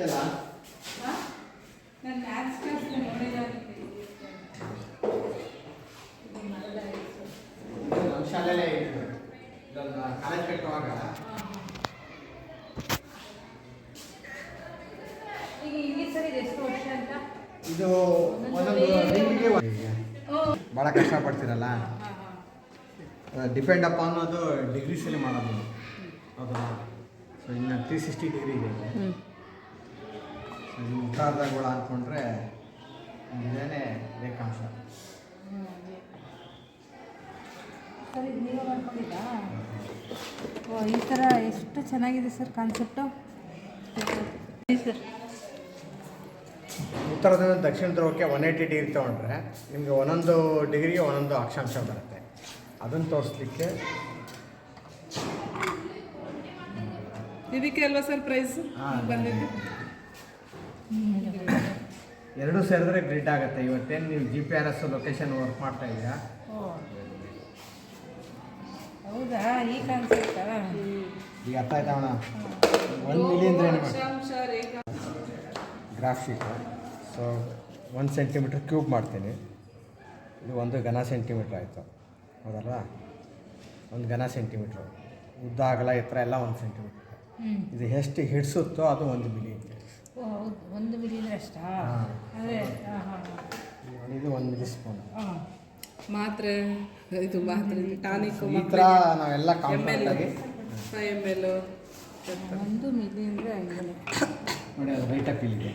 ಇದು ನಮ್ಮ ಶಾಲೆಯಲ್ಲೇ ಇತ್ತು. ಕಾಲೇಜ್ ಕಟ್ಟುವಾಗ ಇದು ಒಂದೊಂದು ಭಾಳ ಕಷ್ಟಪಡ್ತೀರಲ್ಲ? ಡಿಪೆಂಡ್ ಅಪ್ ಅನ್ನೋದು ಡಿಗ್ರೀಸಲ್ಲಿ ಮಾಡೋದು. ಹೌದಾ? ಸೊ ಇನ್ನು ತ್ರೀ ಸಿಕ್ಸ್ಟಿ ಡಿಗ್ರಿ ಇದೆ. ಉತ್ತರಾರ್ಧಗಳು ಅಂದ್ಕೊಂಡ್ರೆ ಇದೇನೆ ರೇಖಾಂಶ. ಸರ್ ಇದು ನೀವೇ ಮಾಡ್ಕೊಂಡಿದ್ದಾ? ಓ ಈ ಥರ ಎಷ್ಟು ಚೆನ್ನಾಗಿದೆ ಸರ್ ಕಾನ್ಸೆಪ್ಟು? ಸರ್. ಉತ್ತರದಿಂದ ದಕ್ಷಿಣ ಧ್ರುವಕ್ಕೆ ಒನ್ ಏಯ್ಟಿ ಡಿಗ್ರಿ ತೊಗೊಂಡ್ರೆ ನಿಮಗೆ ಒಂದೊಂದು ಡಿಗ್ರಿಗೆ ಒಂದೊಂದು ಅಕ್ಷಾಂಶ ಬರುತ್ತೆ. ಅದನ್ನು ತೋರಿಸ್ಲಿಕ್ಕೆ ಇದಕ್ಕೆ ಅಲ್ವಾ ಸರ್ ಪ್ರೈಸ್? ಹಾಂ. ಬಂದಿದ್ದು? ಎರಡೂ ಸೇರಿದ್ರೆ ಗ್ರಿಡ್ ಆಗುತ್ತೆ. ಇವತ್ತೇನು ನೀವು G P R S location work ಮಾಡ್ತಾ ಇದ್ದೀರಾ? ಹೌದಾ? ಈಗ ಅರ್ಥ ಆಯ್ತವಣ ಒಂದು ಮಿಲಿ ಅಂದ್ರೆ ಗ್ರಾಫ್ ಶೀಟ್ ಸೊ ಒಂದು ಸೆಂಟಿಮೀಟ್ರ್ ಕ್ಯೂಬ್ ಮಾಡ್ತೀನಿ. ಇದು ಒಂದು ಘನ ಸೆಂಟಿಮೀಟ್ರ್ ಆಯಿತು. ಹೌದಲ್ವಾ? ಒಂದು ಘನ ಸೆಂಟಿಮೀಟ್ರು ಉದ್ದ ಆಗಲ್ಲ ಎತ್ತರ ಎಲ್ಲ ಒಂದು ಸೆಂಟಿಮೀಟ್ರ್ ಇದು ಎಷ್ಟು ಹಿಡಿಸುತ್ತೋ ಅದು ಒಂದು ಮಿಲಿ ಓ ಮಿಲಿ ಒಂದು ಮಿಲಿದ್ರೆ ಅಷ್ಟಾ. ಅದೇ ಹಾಂ ಹಾಂ. ಇದು ಒಂದು ಮಿಲಿ ಸ್ಪೂನ್. ಹಾಂ. ಮಾತ್ರೆ ಇದು ಮಾತ್ರೆ ಟಾನಿಕ್ ಈ ಥರ ನಾವೆಲ್ಲ ಕಾಂಪ್ಯಾಕ್ಟ್ ಆಗಿ. ಫೈವ್ ಎಂ ಎಲ್ ಒಂದು ಮಿಲಿ ಅಂದರೆ ಹಂಗೆ ನೋಡಿ ಅದು ರೈಟ್ ಅಪ್ ಇಲ್ಲಿದೆ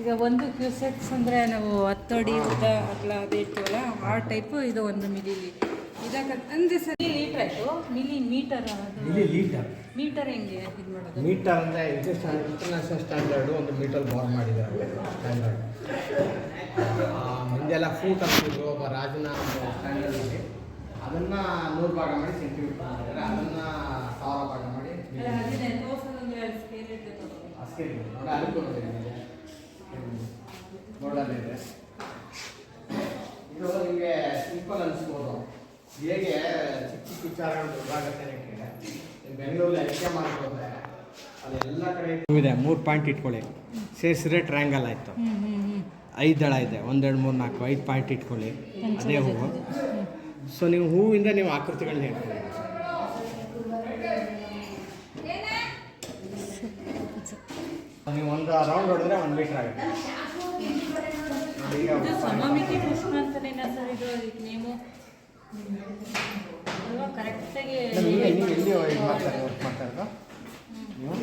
ಈಗ ಒಂದು ಕ್ಯೂಸೆಕ್ಸ್ ಅಂದರೆ ನಾವು ಹತ್ತು ಅಡಿ ಉದ್ದ ಅಗಲ ಅದು ಇರ್ತೀವಲ್ಲ ಆ ಟೈಪು ಇದು ಒಂದು ಮಿಲಿಲಿ ಇದಾಗ ಅಂದರೆ ಸರ್ ಲೀಟ್ರ್ ಆಯಿತು. Millimetre millilitre metre ಹೆಂಗೆ ಇದು ಮಾಡೋದು? ಮೀಟರ್ ಅಂದರೆ ಇದು ಇಂಟರ್ನ್ಯಾಷನಲ್ ಸ್ಟ್ಯಾಂಡರ್ಡು ಒಂದು ಮೀಟರ್ ಬಾರ್ ಮಾಡಿದ್ದಾರೆ ಸ್ಟ್ಯಾಂಡರ್ಡ್ ಮುಂದೆಲ್ಲ ಫೂಟ್ ಅಂತಿದ್ರು ಒಬ್ಬ ರಾಜನ ಸ್ಟ್ಯಾಂಡರ್ಡ್ ಸ್ಟ್ಯಾಂಡರ್ಡಲ್ಲಿ ಅದನ್ನು ನೂರು ಭಾಗ ಮಾಡಿ ಸೆಂಟಿಮೀಟರ್ ಮಾಡಿದ್ದಾರೆ. ಅದನ್ನು ಸಾವಿರ ಭಾಗ ಮಾಡಿ. ಅಷ್ಟೇ ನೋಡಿ ಅದಕ್ಕೂ ಇದು. ವಿಚಾರಗಳು ದೊಡ್ಡಾಗತ್ತೆ ಬೆಂಗಳೂರಲ್ಲಿ ಐಕ್ಯ ಮಾಡ್ಬೋದ್ರೆ ಅದೆಲ್ಲ ಕಡೆ ಇದೆ ಮೂರು ಪಾಯಿಂಟ್ ಇಟ್ಕೊಳ್ಳಿ. ಸೇರಿಸಿದ್ರೆ ಟ್ರ್ಯಾಂಗಲ್ ಆಯಿತು. ಐದು ದಳ ಇದೆ ಒಂದೆರಡು ಮೂರು ನಾಲ್ಕು ಐದು ಪಾಯಿಂಟ್ ಇಟ್ಕೊಳ್ಳಿ. ಅದೇ ಹೂವು. ಸೊ ನೀವು ಹೂವಿಂದ ನೀವು ಆಕೃತಿಗಳನ್ನ ಹೇಳ್ಕೊಳ್ಳಿ ನೀವು ಒಂದು ರೌಂಡ್ ಹೊಡೆದ್ರೆ ಒಂದು ಮೀಟರ್ ಆಗುತ್ತೆ. ಇದು ಸಮಮಿತಿ ಪುಷ್ಪ ಅಂತ ಸರ್ ಇದು ನೇಮು ನೀವು ನೀವು ಎಲ್ಲಿ ಇದು ಮಾಡ್ತಾರೆ ವರ್ಕ್ ಮಾಡ್ತಾಯಿರೋದು ನೀವು?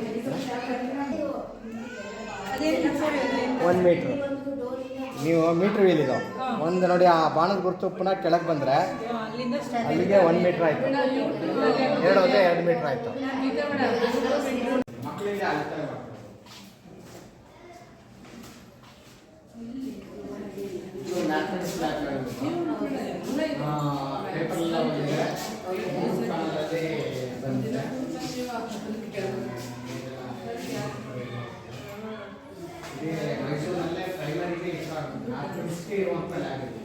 ಒಂದು ಮೀಟ್ರ್ ನೀವು ಮೀಟ್ರ್ ವೀಲ್ ಇದು ಒಂದು ನೋಡಿ ಆ ಬಾಣದ ಗುರುತು ಪುನಃ ಕೆಳಗೆ ಬಂದರೆ ಅಲ್ಲಿಗೆ ಒಂದು ಮೀಟ್ರ್ ಆಯಿತು. ಎರಡು ಹೋದ್ರೆ ಎರಡು ಮೀಟ್ರ್ ಆಯಿತು. ಮಕ್ಕಳಿಗೆ ಆಗ್ತಾ ಇದು ಮ್ಯಾಥಮೆಟಿಕ್ಸ್ ಪೇಪರ್ ಎಲ್ಲ ಬಂದಿದೆ ಕನ್ನಡದಲ್ಲಿ ಬಂದಿದೆ ಇದೆ ಮೈಸೂರಿನಲ್ಲೇ ಪ್ರೈಮರಿಗೆ ಮ್ಯಾಥಮೆಟಿಕ್ಸ್ಗೆ ಇರುವಂಥ ಲ್ಯಾಬ್ ಇದೆ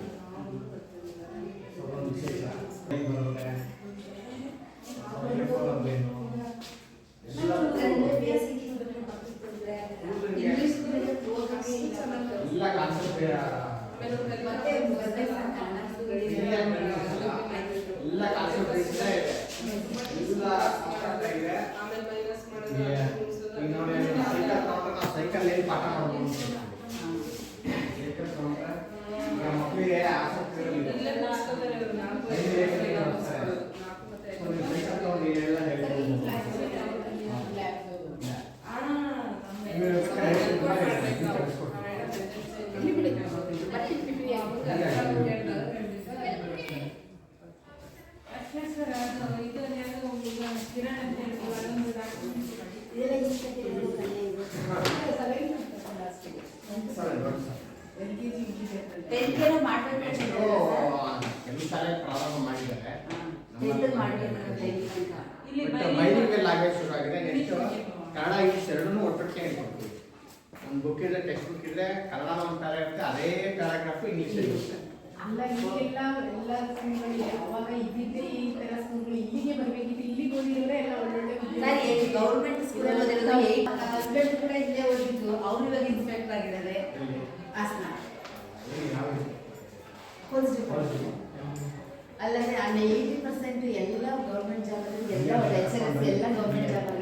ಸೊ ಒಂದು ವಿಶೇಷ ಬರುತ್ತೆ ಏನು ಎಲ್ಲ ಕಾನ್ಸೆಪ್ಟ್ ಎಲ್ಲ ಕಾನ್ಸೆಪ್ಟ್ ಇದೆ. ಎಲ್ಲ ಇದೆ ಆಮೇಲೆ ಮೈನಸ್ ಈಗ ನೋಡಿ ಸೈಕಲ್ ತಗೊಂಡ್ರೆ ನಾವು ಸೈಕಲ್ ಏನು ಪಾಠ ಮಾಡ್ಬೋದು ಅಂತ ಸೈಕಲ್ ತಗೊಂಡ್ರೆ ಈಗ ಮಕ್ಕಳಿಗೆ ಆಸಕ್ತಿ ಇರೋದಿಲ್ಲ ಐದು ಲೇಖನ ಬರ್ತಾರೆ. ಸೊ ನೀವು ಸೈಕಲ್ ತಗೊಂಡು ಎಲ್ಲ ಹೇಳ್ಬೋದು ನೀವು ಬೇಕಾದ್ರೆ ಹೇಳ್ಬೋದು, ನೀವು ಕಲಿಸ್ಕೊಡ್ತೀವಿ. ಅಷ್ಟೇ ಸರ್ ಅದು ಇದು ಯಾವುದು ಈಗ ಕಿರಣ್ ಅಂತ ಹೇಳ್ತೀವಿ ಅದೊಂದು document ಮಾಡಿ. ಸರಿ, ನೋಡಿ ಸರ್. ಟೆಂತ್ಗೆಲ್ಲ ಮಾಡ್ಬೇಕು ಶಾಲೆ ಪ್ರಾರಂಭ ಮಾಡಿದ್ದಾರೆ. ಇಲ್ಲಿ ಬಟ್ ಆಗೇ ಶುರು ಆಗಿದೆ. ನೆಕ್ಸ್ಟ್ ಕನ್ನಡ ಇಂಗ್ಲೀಷ್ ಎರಡನ್ನೂ ಒಟ್ಟೊಟ್ಟಿಗೆ ಹೇಳ್ಕೊಡ್ತೀವಿ. ಒಂದು ಬುಕ್ ಇದೆ ಟೆಕ್ಸ್ಟ್ ಬುಕ್ ಇದೆ ಕನ್ನಡ ಒಂದು ಪ್ಯಾರ ಇರುತ್ತೆ ಅದೇ ಪ್ಯಾರಾಗ್ರಾಫ್ ಇಂಗ್ಲೀಷ್ ಇರುತ್ತೆ. ಅಲ್ಲ ಈಗೆಲ್ಲ ಎಲ್ಲ ಸ್ಕೂಲ್ಗಳು ಯಾವಾಗ ಇದ್ದಿದ್ದೆ ಈ ತರ ಸ್ಕೂಲ್ಗಳು ಇಲ್ಲಿಗೆ ಬರ್ಬೇಕಿತ್ತು ಇಲ್ಲಿಗೆ ಓದಿದ್ರೆ ಎಲ್ಲ ಒಳ್ಳೊಳ್ಳೆ ಸರ್ ಗೌರ್ಮೆಂಟ್ ಸ್ಕೂಲಲ್ಲಿ ಓದಿರೋದು ಹಸ್ಬೆಂಡ್ ಕೂಡ ಇಲ್ಲೇ ಓದಿದ್ದು ಅವ್ರು ಇವಾಗ ಇನ್ಸ್ಪೆಕ್ಟರ್ ಆಗಿದ್ದಾರೆ. ಹಾಸನ. अल ninety percent government job government job